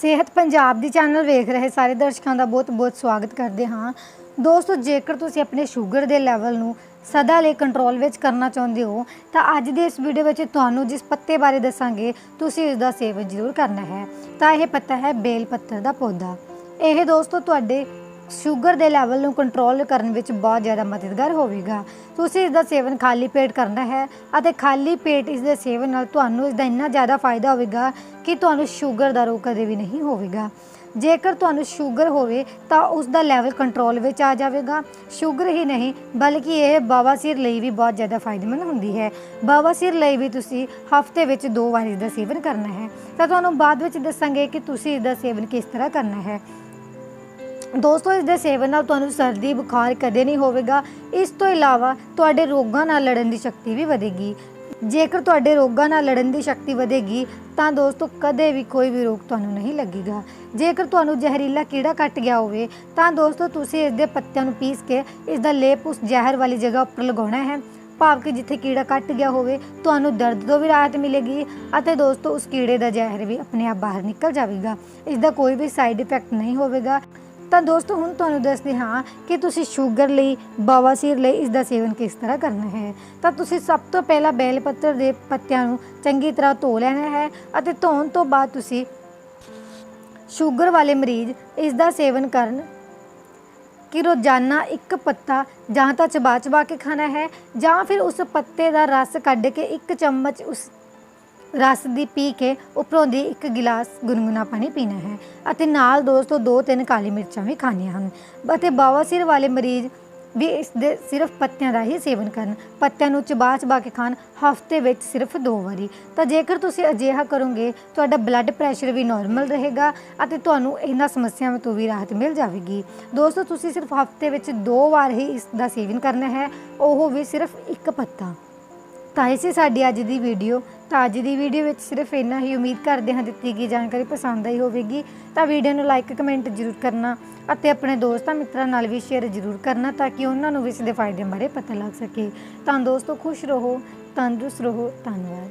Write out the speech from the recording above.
ਸਿਹਤ ਪੰਜਾਬ ਦੀ ਚੈਨਲ ਵੇਖ ਰਹੇ ਸਾਰੇ ਦਰਸ਼ਕਾਂ ਦਾ ਬਹੁਤ-ਬਹੁਤ ਸਵਾਗਤ ਕਰਦੇ ਹਾਂ। ਦੋਸਤੋ, ਜੇਕਰ ਤੁਸੀਂ ਆਪਣੇ ਸ਼ੂਗਰ ਦੇ ਲੈਵਲ ਨੂੰ ਸਦਾ ਲਈ ਕੰਟਰੋਲ ਵਿੱਚ ਕਰਨਾ ਚਾਹੁੰਦੇ ਹੋ, ਤਾਂ ਅੱਜ ਦੀ ਇਸ ਵੀਡੀਓ ਵਿੱਚ ਤੁਹਾਨੂੰ ਜਿਸ ਪੱਤੇ ਬਾਰੇ ਦੱਸਾਂਗੇ, ਤੁਸੀਂ ਇਸ ਦਾ ਸੇਵਨ ਜ਼ਰੂਰ ਕਰਨਾ ਹੈ। ਤਾਂ ਇਹ ਪੱਤਾ ਹੈ ਬੇਲ ਪੱਤਰ ਦਾ ਪੌਦਾ। ਇਹ ਦੋਸਤੋ, ਤੁਹਾਡੇ ਸ਼ੂਗਰ ਦੇ ਲੈਵਲ ਨੂੰ ਕੰਟਰੋਲ ਕਰਨ ਵਿੱਚ ਬਹੁਤ ਜ਼ਿਆਦਾ ਮਦਦਗਾਰ ਹੋਵੇਗਾ। ਤੁਸੀਂ ਇਸ ਦਾ ਸੇਵਨ ਖਾਲੀ ਪੇਟ ਕਰਨਾ ਹੈ ਅਤੇ ਖਾਲੀ ਪੇਟ ਇਸ ਦੇ ਸੇਵਨ ਨਾਲ ਤੁਹਾਨੂੰ ਇਸ ਦਾ ਇੰਨਾ ਜ਼ਿਆਦਾ ਫਾਇਦਾ ਹੋਵੇਗਾ ਕਿ ਤੁਹਾਨੂੰ ਸ਼ੂਗਰ ਦਾ ਰੋਗ ਕਦੇ ਵੀ ਨਹੀਂ ਹੋਵੇਗਾ। ਜੇਕਰ ਤੁਹਾਨੂੰ ਸ਼ੂਗਰ ਹੋਵੇ ਤਾਂ ਉਸ ਦਾ ਲੈਵਲ ਕੰਟਰੋਲ ਵਿੱਚ ਆ ਜਾਵੇਗਾ। ਸ਼ੂਗਰ ਹੀ ਨਹੀਂ, ਬਲਕਿ ਇਹ ਬਵਾਸੀਰ ਲਈ ਵੀ ਬਹੁਤ ਜ਼ਿਆਦਾ ਫਾਇਦੇਮੰਦ ਹੁੰਦੀ ਹੈ। ਬਵਾਸੀਰ ਲਈ ਵੀ ਤੁਸੀਂ ਹਫ਼ਤੇ ਵਿੱਚ ਦੋ ਵਾਰ ਇਸ ਦਾ ਸੇਵਨ ਕਰਨਾ ਹੈ। ਤਾਂ ਤੁਹਾਨੂੰ ਬਾਅਦ ਵਿੱਚ ਦੱਸਾਂਗੇ ਕਿ ਤੁਸੀਂ ਇਸ ਦਾ ਸੇਵਨ ਕਿਸ ਤਰ੍ਹਾਂ ਕਰਨਾ ਹੈ। ਦੋਸਤੋ, ਇਸ ਦੇ ਸੇਵਨ ਨਾਲ ਤੁਹਾਨੂੰ ਸਰਦੀ ਬੁਖਾਰ ਕਦੇ ਨਹੀਂ ਹੋਵੇਗਾ। ਇਸ ਤੋਂ ਇਲਾਵਾ ਤੁਹਾਡੇ ਰੋਗਾਂ ਨਾਲ ਲੜਨ ਦੀ ਸ਼ਕਤੀ ਵੀ ਵਧੇਗੀ। ਜੇਕਰ ਤੁਹਾਡੇ ਰੋਗਾਂ ਨਾਲ ਲੜਨ ਦੀ ਸ਼ਕਤੀ ਵਧੇਗੀ, ਤਾਂ ਦੋਸਤੋ, ਕਦੇ ਵੀ ਕੋਈ ਵੀ ਰੋਗ ਤੁਹਾਨੂੰ ਨਹੀਂ ਲੱਗੇਗਾ। ਜੇਕਰ ਤੁਹਾਨੂੰ ਜ਼ਹਿਰੀਲਾ ਕੀੜਾ ਕੱਟ ਗਿਆ ਹੋਵੇ, ਤਾਂ ਦੋਸਤੋ, ਤੁਸੀਂ ਇਸ ਦੇ ਪੱਤਿਆਂ ਨੂੰ ਪੀਸ ਕੇ ਇਸ ਦਾ ਲੇਪ ਉਸ ਜ਼ਹਿਰ ਵਾਲੀ ਜਗ੍ਹਾ ਉੱਪਰ ਲਗਾਉਣਾ ਹੈ। ਭਾਵ ਕਿ ਜਿੱਥੇ ਕੀੜਾ ਕੱਟ ਗਿਆ ਹੋਵੇ, ਤੁਹਾਨੂੰ ਦਰਦ ਤੋਂ ਵੀ ਰਾਹਤ ਮਿਲੇਗੀ ਅਤੇ ਦੋਸਤੋ, ਉਸ ਕੀੜੇ ਦਾ ਜ਼ਹਿਰ ਵੀ ਆਪਣੇ ਆਪ ਬਾਹਰ ਨਿਕਲ ਜਾਵੇਗਾ। ਇਸ ਦਾ ਕੋਈ ਵੀ ਸਾਈਡ ਇਫੈਕਟ ਨਹੀਂ ਹੋਵੇਗਾ। ਤਾਂ ਦੋਸਤੋ, ਹੁਣ ਤੁਹਾਨੂੰ ਦੱਸਦੇ ਹਾਂ ਕਿ ਤੁਸੀਂ ਸ਼ੂਗਰ ਲਈ ਬਵਾਸੀਰ ਲਈ ਇਸ ਦਾ ਸੇਵਨ ਕਿਸ ਤਰ੍ਹਾਂ ਕਰਨਾ ਹੈ। ਤਾਂ ਤੁਸੀਂ ਸਭ ਤੋਂ ਪਹਿਲਾਂ ਬੈਲ ਪੱਤਰ ਦੇ ਪੱਤਿਆਂ ਨੂੰ ਚੰਗੀ ਤਰ੍ਹਾਂ ਧੋ ਲੈਣਾ ਹੈ ਅਤੇ ਧੋਣ ਤੋਂ ਬਾਅਦ ਤੁਸੀਂ ਸ਼ੂਗਰ ਵਾਲੇ ਮਰੀਜ਼ ਇਸ ਦਾ ਸੇਵਨ ਕਰਨ ਕਿ ਰੋਜ਼ਾਨਾ ਇੱਕ ਪੱਤਾ ਜਾਂ ਤਾਂ ਚਬਾ ਚਬਾ ਕੇ ਖਾਣਾ ਹੈ ਜਾਂ ਫਿਰ ਉਸ ਪੱਤੇ ਦਾ ਰਸ ਕੱਢ ਕੇ ਇੱਕ ਚਮਚ ਉਸ ਰਸ ਦੀ ਪੀ ਕੇ ਉੱਪਰੋਂ ਦੀ ਇੱਕ ਗਿਲਾਸ ਗੁਨਗੁਨਾ ਪਾਣੀ ਪੀਣਾ ਹੈ ਅਤੇ ਨਾਲ ਦੋਸਤੋ ਦੋ ਤਿੰਨ ਕਾਲੀ ਮਿਰਚਾਂ ਵੀ ਖਾਣੀਆਂ ਹਨ। ਅਤੇ ਬਾਵਾਸੀਰ ਵਾਲੇ ਮਰੀਜ਼ ਵੀ ਇਸ ਦੇ ਸਿਰਫ ਪੱਤਿਆਂ ਦਾ ਹੀ ਸੇਵਨ ਕਰਨ। ਪੱਤਿਆਂ ਨੂੰ ਚਬਾ ਚਬਾ ਕੇ ਖਾਣ, ਹਫ਼ਤੇ ਵਿੱਚ ਸਿਰਫ ਦੋ ਵਾਰੀ। ਤਾਂ ਜੇਕਰ ਤੁਸੀਂ ਅਜਿਹਾ ਕਰੋਗੇ, ਤੁਹਾਡਾ ਬਲੱਡ ਪ੍ਰੈਸ਼ਰ ਵੀ ਨਾਰਮਲ ਰਹੇਗਾ ਅਤੇ ਤੁਹਾਨੂੰ ਇਹਨਾਂ ਸਮੱਸਿਆਵਾਂ ਤੋਂ ਵੀ ਰਾਹਤ ਮਿਲ ਜਾਵੇਗੀ। ਦੋਸਤੋ, ਤੁਸੀਂ ਸਿਰਫ ਹਫ਼ਤੇ ਵਿੱਚ ਦੋ ਵਾਰ ਹੀ ਇਸ ਦਾ ਸੇਵਨ ਕਰਨਾ ਹੈ, ਉਹ ਵੀ ਸਿਰਫ ਇੱਕ ਪੱਤਾ। ਤਾਂ ਇਸੇ ਸਾਡੀ ਅੱਜ ਦੀ ਵੀਡੀਓ ਤਾਂ ਅੱਜ ਦੀ ਵੀਡੀਓ ਵਿੱਚ ਸਿਰਫ ਇੰਨਾ ਹੀ ਉਮੀਦ ਕਰਦੇ ਹਾਂ ਦਿੱਤੀ ਗਈ ਜਾਣਕਾਰੀ ਪਸੰਦ ਆਈ ਹੋਵੇਗੀ। ਤਾਂ ਵੀਡੀਓ ਨੂੰ ਲਾਈਕ ਕਮੈਂਟ ਜ਼ਰੂਰ ਕਰਨਾ ਅਤੇ ਆਪਣੇ ਦੋਸਤਾਂ ਮਿੱਤਰਾਂ ਨਾਲ ਵੀ ਸ਼ੇਅਰ ਜ਼ਰੂਰ ਕਰਨਾ ਤਾਂ ਕਿ ਉਹਨਾਂ ਨੂੰ ਵੀ ਇਸ ਦੇ ਫਾਇਦੇ ਬਾਰੇ ਪਤਾ ਲੱਗ ਸਕੇ। ਤਾਂ ਦੋਸਤੋ, ਖੁਸ਼ ਰਹੋ, ਤੰਦਰੁਸਤ ਰਹੋ, ਧੰਨਵਾਦ।